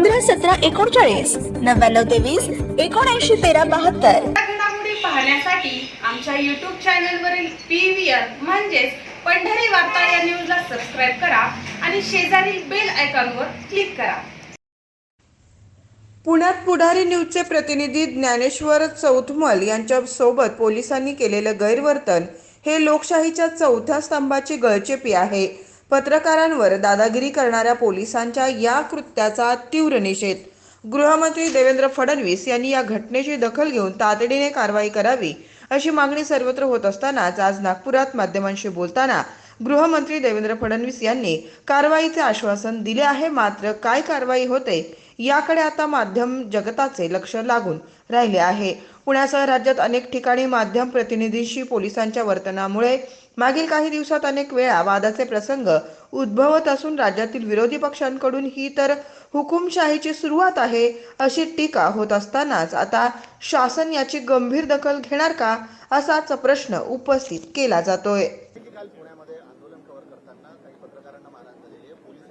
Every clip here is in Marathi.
पंधरा सतरा एकोणचाळीस नव्याण्णव तेवीस एकोणऐंशी तेरा बहात्तर. घडामोडी पाहण्यासाठी आमच्या युट्यूब चॅनलवरील पी व्ही आर म्हणजेच पंढरी वार्ता या न्यूजला सबस्क्राईब करा आणि शेजारील बेल आयकॉनवर क्लिक करा. पुण्यात पुढारी न्यूजचे प्रतिनिधी ज्ञानेश्वर चौथमल यांच्या सोबत पोलिसांनी केलेलं गैरवर्तन हे लोकशाहीच्या चौथ्या स्तंभाची गळचेपी आहे. पत्रकारांवर दादागिरी करणाऱ्या पोलिसांच्या या कृत्याचा तीव्र निषेध. गृहमंत्री देवेंद्र फडणवीस यांनी या घटनेची दखल घेऊन तातडीने कारवाई करावी अशी मागणी सर्वत्र होत असतानाच आज नागपुरात माध्यमांशी बोलताना गृहमंत्री देवेंद्र फडणवीस यांनी कारवाईचे आश्वासन दिले आहे मात्र काय कारवाई होते याकडे आता माध्यम जगताचे लक्ष लागून राहिले आहे. पुण्यासह राज्यात अनेक ठिकाणी माध्यम प्रतिनिधींशी पोलिसांच्या वर्तनामुळे मागील काही दिवसात अनेक वेळा वादाचे प्रसंग उद्भवत असून राज्यातील विरोधी पक्षांकडून ही तर हुकुमशाहीची सुरुवात आहे अशी टीका होत असतानाच आता शासन याची गंभीर दखल घेणार का असाच प्रश्न उपस्थित केला जातोय.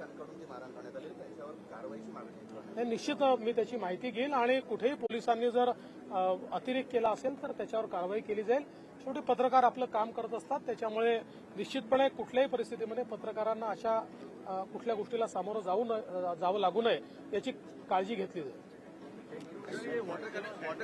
पोलिसांकडून जी मारहाण करण्यात आली आहे, त्याच्यावर कारवाईची मागणी आहे. हे निश्चित मी त्याची माहिती घेईल आणि कुठेही पोलिसांनी जर अतिरेक केला असेल तर त्याच्यावर कारवाई केली जाईल शेवटी पत्रकार आपलं काम करत असतात त्याच्यामुळे निश्चितपणे कुठल्याही परिस्थितीमध्ये पत्रकारांना अशा कुठल्या गोष्टीला सामोरं जाऊ जावं लागू नये याची काळजी घेतली जाईल